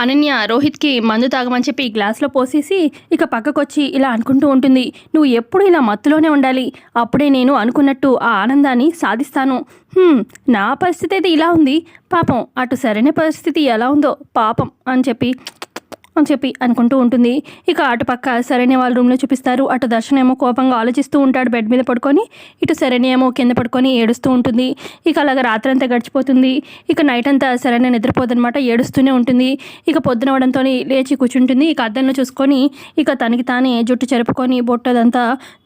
అనన్య రోహిత్కి మందు తాగమని చెప్పి గ్లాస్లో పోసేసి ఇక పక్కకొచ్చి ఇలా అనుకుంటూ ఉంటుంది. నువ్వు ఎప్పుడు ఇలా మత్తులోనే ఉండాలి. అప్పుడే నేను అనుకున్నట్టు ఆ ఆనందాన్ని సాధిస్తాను. నా పరిస్థితి అయితే ఇలా ఉంది. పాపం అటు సరైన పరిస్థితి ఎలా ఉందో పాపం అని చెప్పి అని చెప్పి అనుకుంటూ ఉంటుంది. ఇక అటు పక్క సరైన వాళ్ళ రూమ్లో చూపిస్తారు. అటు దర్శన ఏమో కోపంగా ఆలోచిస్తూ ఉంటాడు బెడ్ మీద పడుకొని. ఇటు సరైన ఏమో కింద పడుకొని ఏడుస్తూ ఉంటుంది. ఇక అలాగ రాత్రంతా గడిచిపోతుంది. ఇక నైట్ అంతా సరైన నిద్రపోదనమాట. ఏడుస్తూనే ఉంటుంది. ఇక పొద్దున అవడంతో లేచి కూర్చుంటుంది. ఇక అద్దంలో చూసుకొని ఇక తనకి తానే జుట్టు చెరుపుకొని బొట్టదంతా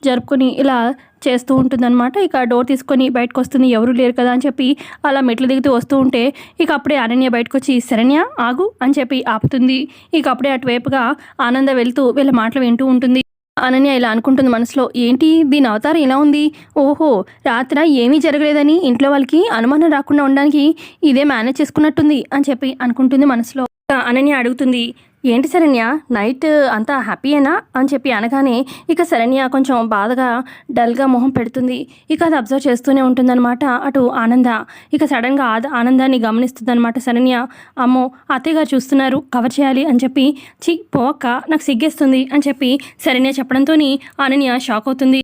జరుపుకొని ఇలా చేస్తూ ఉంటుందన్నమాట. ఇక డోర్ తీసుకొని బయటకు వస్తుంది. ఎవరు లేరు కదా అని చెప్పి అలా మెట్లు దిగుతూ వస్తూ ఉంటే ఇక అప్పుడే అనన్య బయటకు వచ్చి శరణ్య ఆగు అని చెప్పి ఆపుతుంది. ఇక అప్పుడే అటువైపుగా ఆనంద వెళ్తూ వీళ్ళ మాటలు వింటూ ఉంటుంది. అనన్య ఇలా అనుకుంటుంది మనసులో ఏంటి? దీని అవతారం ఇలా ఉంది. ఓహో రాత్ర ఏమీ జరగలేదని ఇంట్లో వాళ్ళకి అనుమానం రాకుండా ఉండడానికి ఇదే మేనేజ్ చేసుకున్నట్టుంది అని చెప్పి అనుకుంటుంది మనసులో. అనన్య అడుగుతుంది ఏంటి శరణ్య? నైట్ అంతా హ్యాపీయేనా? అని చెప్పి అనగానే ఇక శరణ్య కొంచెం బాధగా డల్గా మొహం పెడుతుంది. ఇక అది అబ్జర్వ్ చేస్తూనే ఉంటుందన్నమాట అటు ఆనంద. ఇక సడన్గా ఆద ఆనందాన్ని గమనిస్తుందన్నమాట శరణ్య. అమ్మో అత్తయ్యగారు చూస్తున్నారు కవర్ చేయాలి అని చెప్పి చి పోక్క నాకు సిగ్గేస్తుంది అని చెప్పి శరణ్య చెప్పడంతో అనన్య షాక్ అవుతుంది.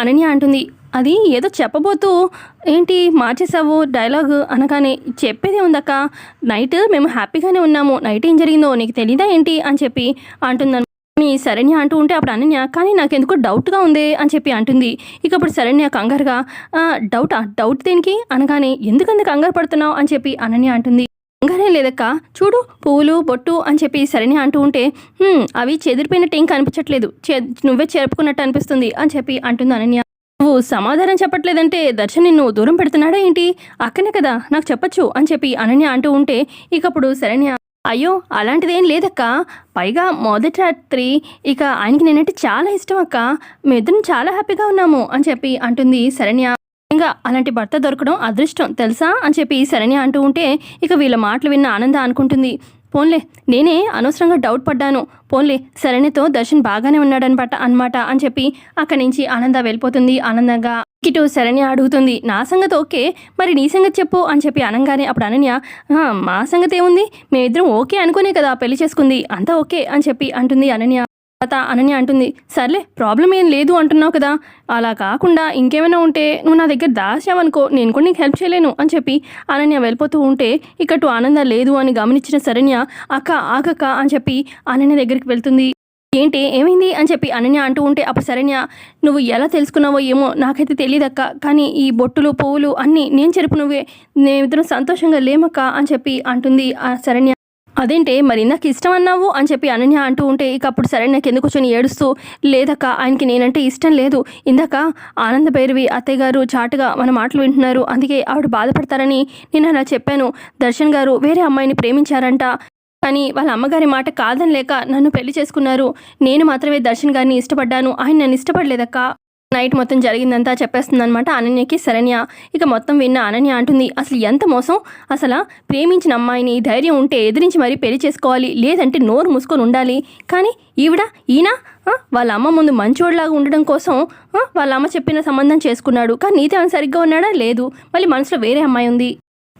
అనన్య అంటుంది. అది ఏదో చెప్పబోతూ ఏంటి మార్చేసావు డైలాగ్ అనగానే చెప్పేదే ఉందక్క. నైట్ మేము హ్యాపీగానే ఉన్నాము. నైట్ ఏం జరిగిందో నీకు తెలీదా ఏంటి? అని చెప్పి అంటుందను మీ శరణ్య అంటూ ఉంటే అప్పుడు అనన్య కానీ నాకెందుకో డౌట్గా ఉంది అని చెప్పి అంటుంది. ఇక అప్పుడు శరణ్య కంగారుగా డౌటా? డౌట్ దేనికి? అనగానే ఎందుకంత కంగారు పడుతున్నావు? అని చెప్పి అనన్య అంటుంది. కంగారే లేదక్క. చూడు పువ్వులు బొట్టు అని చెప్పి సరిని అంటూ ఉంటే అవి చెదిరిపోయినట్టు ఏం కనిపించట్లేదు. చె- నువ్వే చేరుపుకున్నట్టు అనిపిస్తుంది అని చెప్పి అంటుంది అనన్య. నువ్వు సమాధానం చెప్పట్లేదంటే దర్శన్ నిన్ను దూరం పెడుతున్నాడా ఏంటి? అక్కనే కదా నాకు చెప్పచ్చు అని చెప్పి అనన్య అంటూ ఉంటే ఇకప్పుడు శరణ్య అయ్యో అలాంటిదేం లేదక్క. పైగా మొదటి రాత్రి ఇక ఆయనకి నేనంటే చాలా ఇష్టం అక్క. మేము ఇద్దరం చాలా హ్యాపీగా ఉన్నాము అని చెప్పి అంటుంది శరణ్య ఇంకా అలాంటి భర్త దొరకడం అదృష్టం తెలుసా? అని చెప్పి శరణి అంటూ ఉంటే ఇక వీళ్ళ మాటలు విన్న ఆనంద అనుకుంటుంది. పోన్లే నేనే అనవసరంగా డౌట్ పడ్డాను. పోన్లే శరణితో దర్శన్ బాగానే ఉన్నాడనమాట అన్నమాట అని చెప్పి అక్కడి నుంచి ఆనంద వెళ్ళిపోతుంది. ఆనందంగా ఇటు శరణ్య అడుగుతుంది నా సంగతి ఓకే? మరి నీ సంగతి చెప్పు అని చెప్పి అనగానే అప్పుడు అనన్య మా సంగతి ఏముంది? మేమిద్దరం ఓకే అనుకునే కదా పెళ్ళి చేసుకుంది అంతా ఓకే అని చెప్పి అంటుంది అనన్య. తర్వాత అనన్య అంటుంది సర్లే ప్రాబ్లం ఏం లేదు అంటున్నావు కదా. అలా కాకుండా ఇంకేమైనా ఉంటే నువ్వు నా దగ్గర దాచావనుకో నేను కూడా నీకు హెల్ప్ చేయలేను అని చెప్పి అనన్య వెళ్ళిపోతూ ఉంటే ఇకటు ఆనంద లేదు అని గమనించిన శరణ్య అక్క ఆగక్క అని చెప్పి అనన్య దగ్గరికి వెళ్తుంది. ఏంటి ఏమైంది? అని చెప్పి అనన్య అంటూ ఉంటే అప్పుడు శరణ్య నువ్వు ఎలా తెలుసుకున్నావో ఏమో నాకైతే తెలియదక్క కానీ ఈ బొట్టులు పువ్వులు అన్నీ నేను చెరుపు నువ్వే మేమిద్దరం సంతోషంగా లేమక్క అని చెప్పి అంటుంది ఆ శరణ్య. అదేంటే మరి నాకు ఇష్టం అన్నావు అని చెప్పి అనన్య అంటూ ఉంటే ఇక అప్పుడు సరే నాకు ఎందుకు కూర్చొని ఏడుస్తూ లేదక్క ఆయనకి నేనంటే ఇష్టం లేదు. ఇందాక ఆనంద భైరవి అత్తయ్య గారు చాటుగా మన మాటలు వింటున్నారు. అందుకే ఆవిడ బాధపడతారని నేను అలా చెప్పాను. దర్శన్ గారు వేరే అమ్మాయిని ప్రేమించారంట. కానీ వాళ్ళ అమ్మగారి మాట కాదని లేక నన్ను పెళ్ళి చేసుకున్నారు. నేను మాత్రమే దర్శన్ గారిని ఇష్టపడ్డాను. ఆయన నన్ను ఇష్టపడలేదక్క. నైట్ మొత్తం జరిగిందంతా చెప్పేస్తుందనమాట అనన్యకి శరణ్య. ఇక మొత్తం విన్న అనన్య అంటుంది అసలు ఎంత మోసం? అసలు ప్రేమించిన అమ్మాయిని ధైర్యం ఉంటే ఎదిరించి మరీ పెళ్ళి చేసుకోవాలి లేదంటే నోరు మూసుకొని ఉండాలి. కానీ ఈవిడ ఈయన వాళ్ళ అమ్మ ముందు మంచోడిలాగా ఉండడం కోసం వాళ్ళ అమ్మ చెప్పిన సంబంధం చేసుకున్నాడు. కానీ నీతో సరిగ్గా ఉన్నాడా? లేదు. మళ్ళీ మనసులో వేరే అమ్మాయి ఉంది.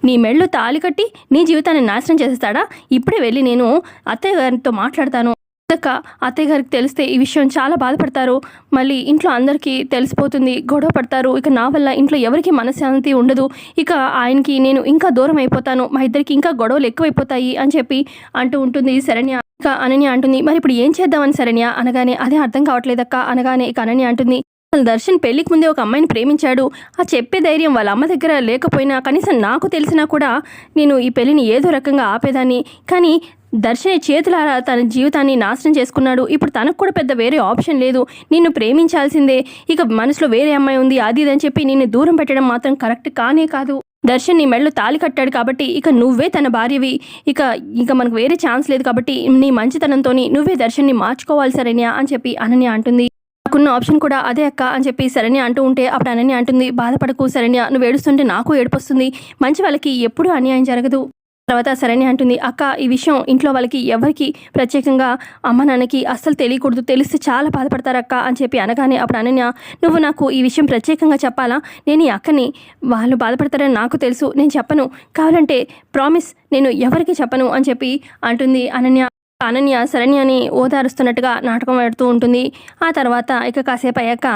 నీ మెళ్ళు తాలి కట్టి నీ జీవితాన్ని నాశనం చేసేస్తాడా? ఇప్పుడే వెళ్ళి నేను అత్తయ్య గారితో మాట్లాడతాను. అక్క అత్తయ్య గారికి తెలిస్తే ఈ విషయం చాలా బాధపడతారు. మళ్ళీ ఇంట్లో అందరికీ తెలిసిపోతుంది గొడవ పడతారు. ఇక నా వల్ల ఇంట్లో ఎవరికి మనశ్శాంతి ఉండదు. ఇక ఆయనకి నేను ఇంకా దూరం అయిపోతాను. మా ఇద్దరికి ఇంకా గొడవలు ఎక్కువైపోతాయి అని చెప్పి అంటూ ఉంటుంది శరణ్య. ఇక అనన్య అంటుంది మరి ఇప్పుడు ఏం చేద్దామని శరణ్య? అనగానే అదే అర్థం కావట్లేదక్క అనగానే ఇక అనన్య అంటుంది అసలు దర్శన్ పెళ్ళికి ముందే ఒక అమ్మాయిని ప్రేమించాడు. ఆ చెప్పే ధైర్యం వాళ్ళ అమ్మ దగ్గర లేకపోయినా కనీసం నాకు తెలిసినా కూడా నేను ఈ పెళ్ళిని ఏదో రకంగా ఆపేదాన్ని. కానీ దర్శని చేతులారా తన జీవితాన్ని నాశనం చేసుకున్నాడు. ఇప్పుడు తనకు కూడా పెద్ద వేరే ఆప్షన్ లేదు. నిన్ను ప్రేమించాల్సిందే. ఇక మనసులో వేరే అమ్మాయి ఉంది. అది ఇది అని చెప్పి నిన్ను దూరం పెట్టడం మాత్రం కరెక్ట్ కానే కాదు. దర్శన్ నీ మెళ్ళు తాలి కట్టాడు కాబట్టి ఇక నువ్వే తన భార్యవి. ఇక ఇక మనకు వేరే ఛాన్స్ లేదు కాబట్టి నీ మంచితనంతో నువ్వే దర్శన్ని మార్చుకోవాలి సరేనా అని చెప్పి అనన్య అంటుంది. నాకున్న ఆప్షన్ కూడా అదే అక్క అని చెప్పి శరణ్య అంటూ ఉంటే అప్పుడు అనన్య అంటుంది బాధపడకు శరణ్య. నువ్వు ఏడుస్తుంటే నాకు ఏడుపొస్తుంది మంచి వాళ్ళకి ఎప్పుడూ అన్యాయం జరగదు. తర్వాత సరేనే అంటుంది అక్క ఈ విషయం ఇంట్లో వాళ్ళకి ఎవరికి ప్రత్యేకంగా అమ్మ నాన్నకి అస్సలు తెలియకూడదు. తెలిస్తే చాలా బాధపడతారు అక్క అని చెప్పి అనగానే అప్పుడు అనన్య నువ్వు నాకు ఈ విషయం ప్రత్యేకంగా చెప్పాలా? నేను ఈ అక్కని వాళ్ళు బాధపడతారని నాకు తెలుసు. నేను చెప్పను. కావాలంటే ప్రామిస్ నేను ఎవరికి చెప్పను అని చెప్పి అంటుంది అనన్య. అనన్య శరణ్యని ఓదారుస్తున్నట్టుగా నాటకం ఆడుతూ ఉంటుంది. ఆ తర్వాత ఇక కాసేపు అయ్యాక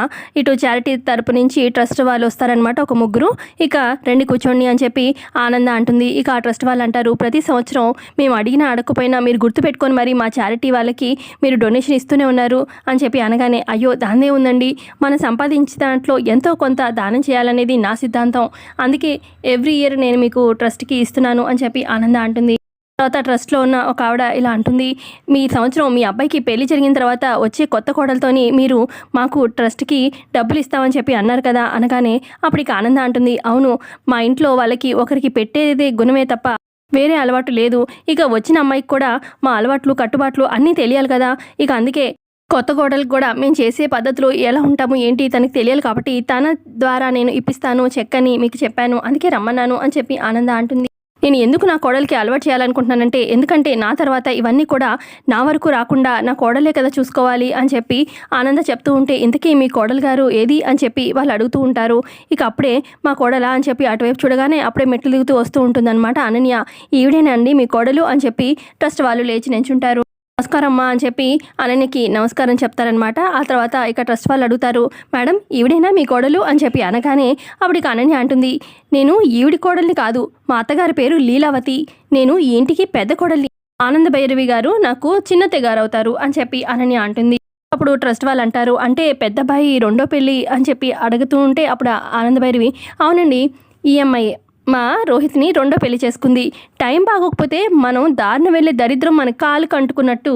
ఇటు చారిటీ తరపు నుంచి ట్రస్ట్ వాళ్ళు వస్తారనమాట ఒక ముగ్గురు. ఇక రెండు కూర్చోండి అని చెప్పి ఆనంద అంటుంది. ఇక ఆ ట్రస్ట్ వాళ్ళు అంటారు ప్రతి సంవత్సరం మేము అడిగినా అడగకపోయినా మీరు గుర్తుపెట్టుకొని మరి మా చారిటీ వాళ్ళకి మీరు డొనేషన్ ఇస్తూనే ఉన్నారు అని చెప్పి అనగానే అయ్యో దాన్నే ఉందండి. మనం సంపాదించిన దాంట్లో ఎంతో కొంత దానం చేయాలనేది నా సిద్ధాంతం. అందుకే ఎవ్రీ ఇయర్ నేను మీకు ట్రస్ట్కి ఇస్తున్నాను అని చెప్పి ఆనంద అంటుంది. తర్వాత ట్రస్ట్లో ఉన్న ఒక ఆవిడ ఇలా అంటుంది మీ సంవత్సరం మీ అబ్బాయికి పెళ్ళి జరిగిన తర్వాత వచ్చే కొత్త కోడలతోని మీరు మాకు ట్రస్ట్కి డబ్బులు ఇస్తామని చెప్పి అన్నారు కదా అనగానే అప్పటికి ఆనంద అంటుంది అవును మా ఇంట్లో వాళ్ళకి ఒకరికి పెట్టేదే గుణమే తప్ప వేరే అలవాటు లేదు. ఇక వచ్చిన అమ్మాయికి కూడా మా అలవాట్లు కట్టుబాట్లు అన్నీ తెలియాలి కదా. ఇక అందుకే కొత్త కోడలకు కూడా మేము చేసే పద్ధతులు ఎలా ఉంటాము ఏంటి తనకి తెలియాలి కాబట్టి తన ద్వారా నేను ఇప్పిస్తాను చెక్కని మీకు చెప్పాను. అందుకే రమ్మన్నాను అని చెప్పి ఆనంద అంటుంది. నేను ఎందుకు నా కోడలికి అలవాటు చేయాలనుకుంటున్నానంటే ఎందుకంటే నా తర్వాత ఇవన్నీ కూడా నా వరకు రాకుండా నా కోడలే కదా చూసుకోవాలి అని చెప్పి ఆనంద చెప్తూ ఉంటే ఇంతకీ మీ కోడలు గారు ఏది? అని చెప్పి వాళ్ళు అడుగుతూ ఉంటారు. ఇక అప్పుడే మా కోడలా? అని చెప్పి అటువైపు చూడగానే అప్పుడే మెట్లు దిగుతూ వస్తూ ఉంటుందన్నమాట. అనన్య ఈవిడేనండి మీ కోడలు? అని చెప్పి ట్రస్ట్ వాళ్ళు లేచి నించుంటారు. నమస్కారం అమ్మా అని చెప్పి అనన్యకి నమస్కారం చెప్తారనమాట ఆ తర్వాత ఇక ట్రస్ట్ వాళ్ళు అడుగుతారు మేడం ఈవిడైనా మీ కోడలు? అని చెప్పి అనగానే అప్పటికి అనన్య అంటుంది నేను ఈవిడి కోడల్ని కాదు మా అత్తగారి పేరు లీలావతి. నేను ఈ ఇంటికి పెద్ద కోడల్ని. ఆనంద భైరవి గారు నాకు చిన్న తెగారవుతారు అని చెప్పి అనన్య అంటుంది. అప్పుడు ట్రస్ట్ వాళ్ళు అంటారు అంటే పెద్ద రెండో పెళ్ళి అని చెప్పి అడుగుతూ ఉంటే అప్పుడు ఆనంద భైరవి అవునండి ఈఎంఐ మా రోహిత్ని రెండో పెళ్ళి చేసుకుంది. టైం బాగోకపోతే మనం దారిన వెళ్ళే దరిద్రం మన కాలు అంటుకున్నట్టు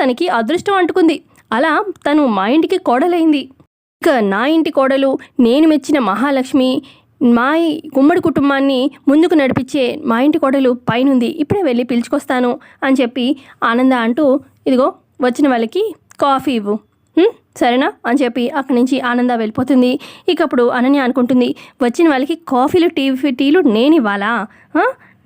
తనకి అదృష్టం అంటుకుంది. అలా తను మా ఇంటికి కోడలైంది. ఇక నా ఇంటి కోడలు నేను మెచ్చిన మహాలక్ష్మి మా గుమ్మడి కుటుంబాన్ని ముందుకు నడిపించే మా ఇంటి కోడలు పైనుంది. ఇప్పుడే వెళ్ళి పిలుచుకొస్తాను అని చెప్పి ఆనంద అంటూ ఇదిగో వచ్చిన వాళ్ళకి కాఫీ ఇవ్వు. సరేనా? అని చెప్పి అక్కడి నుంచి ఆనంద వెళ్ళిపోతుంది. ఇక అప్పుడు అనుకుంటుంది వచ్చిన వాళ్ళకి కాఫీలు టీ టీలు నేను ఇవ్వాలా?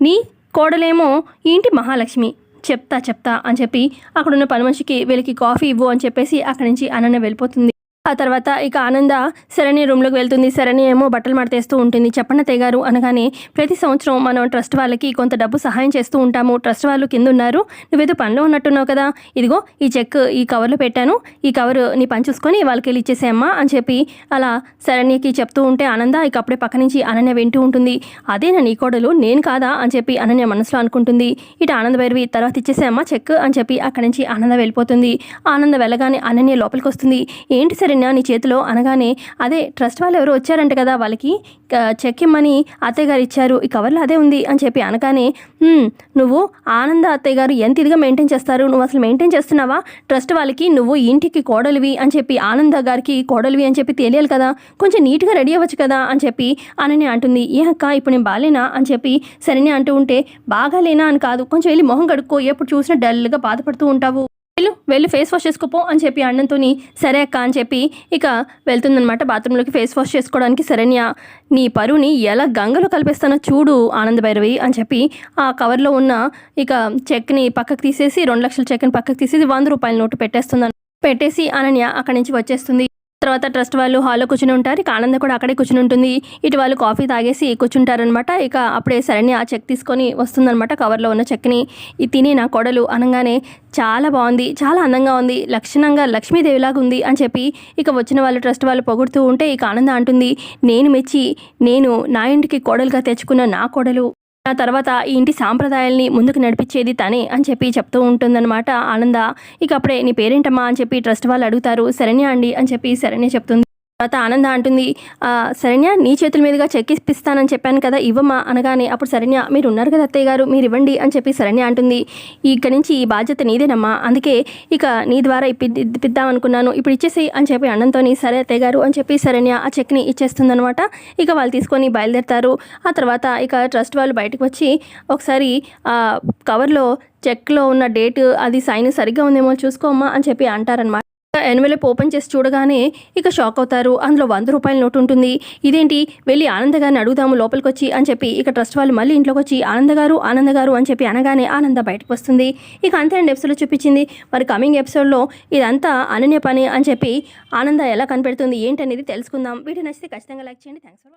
నీ కోడలేమో ఏంటి మహాలక్ష్మి? చెప్తా చెప్తా అని చెప్పి అక్కడున్న పని మనిషికి వీళ్ళకి కాఫీ ఇవ్వు అని చెప్పేసి అక్కడి నుంచి అనన్న వెళ్ళిపోతుంది. ఆ తర్వాత ఇక ఆనంద శరణి రూమ్లోకి వెళ్తుంది. శరణి ఏమో బట్టలు మడతేస్తూ ఉంటుంది. చెప్పన్న తెగారు అనగానే ప్రతి సంవత్సరం మనం ట్రస్ట్ వాళ్ళకి కొంత డబ్బు సహాయం చేస్తూ ఉంటాము. ట్రస్ట్ వాళ్ళు కింద ఉన్నారు నువ్వేదో పనిలో ఉన్నట్టున్నావు కదా. ఇదిగో ఈ చెక్ ఈ కవర్లో పెట్టాను. ఈ కవర్ నీ పని చూసుకొని వాళ్ళకి వెళ్ళి ఇచ్చేసేయమ్మా అని చెప్పి అలా శరణ్యకి చెప్తూ ఉంటే ఆనంద ఇక అప్పుడే పక్క నుంచి అనన్య వింటూ ఉంటుంది. అదేనా నీ కోడలు? నేను కాదా? అని చెప్పి అనన్య మనసులో అనుకుంటుంది. ఇటు ఆనంద భైరవి తర్వాత ఇచ్చేసేయమ్మా చెక్ అని చెప్పి అక్కడి నుంచి ఆనంద వెళ్ళిపోతుంది. ఆనంద వెళ్ళగానే అనన్య లోపలికి వస్తుంది. ఏంటి సరే సరేనా నీ చేతిలో అనగానే అదే ట్రస్ట్ వాళ్ళు ఎవరు వచ్చారంట కదా వాళ్ళకి చెక్ ఇమ్మని అత్తయ్య గారు ఇచ్చారు ఈ కవర్లో అదే ఉంది అని చెప్పి అనగానే నువ్వు ఆనంద అత్తయ్య గారు ఎంత ఇదిగా మెయింటైన్ చేస్తారు నువ్వు అసలు మెయింటైన్ చేస్తున్నావా? ట్రస్ట్ వాళ్ళకి నువ్వు ఇంటికి కోడలివి అని చెప్పి ఆనంద గారికి కోడలివి అని చెప్పి తెలియాలి కదా కొంచెం నీట్గా రెడీ అవ్వచ్చు కదా అని చెప్పి అనని అంటుంది ఏ అక్క ఇప్పుడు నేను బాలేనా? అని చెప్పి సరేనే అంటూ ఉంటే బాగాలేనా? అని కాదు కొంచెం వెళ్ళి మొహం కడుక్కో ఎప్పుడు చూసినా డల్గా బాధపడుతూ ఉంటావు. వెళ్ళు వెళ్ళి ఫేస్ వాష్ చేసుకోపో అని చెప్పి అన్నంతోని సరే అక్క అని చెప్పి ఇక వెళ్తుందనమాట బాత్రూంలోకి ఫేస్ వాష్ చేసుకోవడానికి. శరణ్య నీ పరువుని ఎలా గంగలో కలిపేస్తానో చూడు ఆనంద భైరవి అని చెప్పి ఆ కవర్లో ఉన్న ఇక చెక్ని పక్కకు తీసేసి రెండు లక్షల చెక్ని పక్కకు తీసేసి వంద రూపాయల నోటు పెట్టేస్తుందని పెట్టేసి అనన్య అక్కడి నుంచి వచ్చేస్తుంది. తర్వాత ట్రస్ట్ వాళ్ళు హాల్లో కూర్చుని ఉంటారు. ఇక ఆనంద కూడా అక్కడే కూర్చుని ఉంటుంది. ఇటు వాళ్ళు కాఫీ తాగేసి కూర్చుంటారనమాట ఇక అప్పుడే సరణి ఆ చెక్ తీసుకొని వస్తుందనమాట కవర్లో ఉన్న చెక్ని. ఇది తిని నా కొడలు అనగానే చాలా బాగుంది చాలా అందంగా ఉంది లక్షణంగా లక్ష్మీదేవిలాగా ఉంది అని చెప్పి ఇక వచ్చిన వాళ్ళు ట్రస్ట్ వాళ్ళు పొగుడుతూ ఉంటే ఇక ఆనంద అంటుంది నేను మెచ్చి నేను నా ఇంటికి కోడలుగా తెచ్చుకున్న నా కోడలు. ఆ తర్వాత ఈ ఇంటి సాంప్రదాయాల్ని ముందుకు నడిపించేది తనే అని చెప్పి చెప్తూ ఉంటుందన్నమాట ఆనంద. ఇక అప్పుడే నీ పేరేంటమ్మా? అని చెప్పి ట్రస్ట్ వాళ్ళు అడుగుతారు. శరణ్య అండి అని చెప్పి శరణ్య చెప్తుంది. తర్వాత ఆనంద అంటుంది "ఆ, శరణ్య నీ చేతుల మీదుగా చెక్ ఇప్పిస్తానని చెప్పాను కదా ఇవ్వమా? అనగానే అప్పుడు శరణ్య మీరు ఉన్నారు కదా అత్తయ్య గారు మీరు ఇవ్వండి అని చెప్పి శరణ్య అంటుంది ఇక్కడి నుంచి ఈ బాధ్యత నీదేనమ్మా అందుకే ఇక నీ ద్వారా ఇప్పి ఇప్పిద్దాం అనుకున్నాను ఇప్పుడు ఇచ్చేసి అని చెప్పి అన్నంతోని సరే అత్తయ్య గారు అని చెప్పి శరణ్య ఆ చెక్ని ఇచ్చేస్తుందనమాట ఇక వాళ్ళు తీసుకొని బయలుదేరుతారు. ఆ తర్వాత ఇక ట్రస్ట్ వాళ్ళు బయటకు వచ్చి ఒకసారి ఆ కవర్లో చెక్లో ఉన్న డేట్ అది సైన్ సరిగ్గా ఉందేమో చూసుకోమ్మా అని చెప్పి అంటారనమాట ఎన్వెలప్ ఓపెన్ చేసి చూడగానే ఇక షాక్ అవుతారు. అందులో వంద రూపాయల నోటు ఉంటుంది ఇదేంటి? వెళ్ళి ఆనందగారిని అడుగుదాము లోపలికి వచ్చి అని చెప్పి ఇక ట్రస్ట్ వాళ్ళు మళ్ళీ ఇంట్లోకి వచ్చి ఆనంద గారు ఆనంద గారు అని చెప్పి అనగానే ఆనంద బయటకు వస్తుంది. ఇక అంతే అండి ఎపిసోడ్లో చూపించింది. మరి కమింగ్ ఎపిసోడ్లో ఇదంతా అనన్య పని అని చెప్పి ఆనంద ఎలా కనిపెడుతుంది ఏంటనేది తెలుసుకుందాం. వీడియో నచ్చితే ఖచ్చితంగా లైక్ చేయండి. Thanks for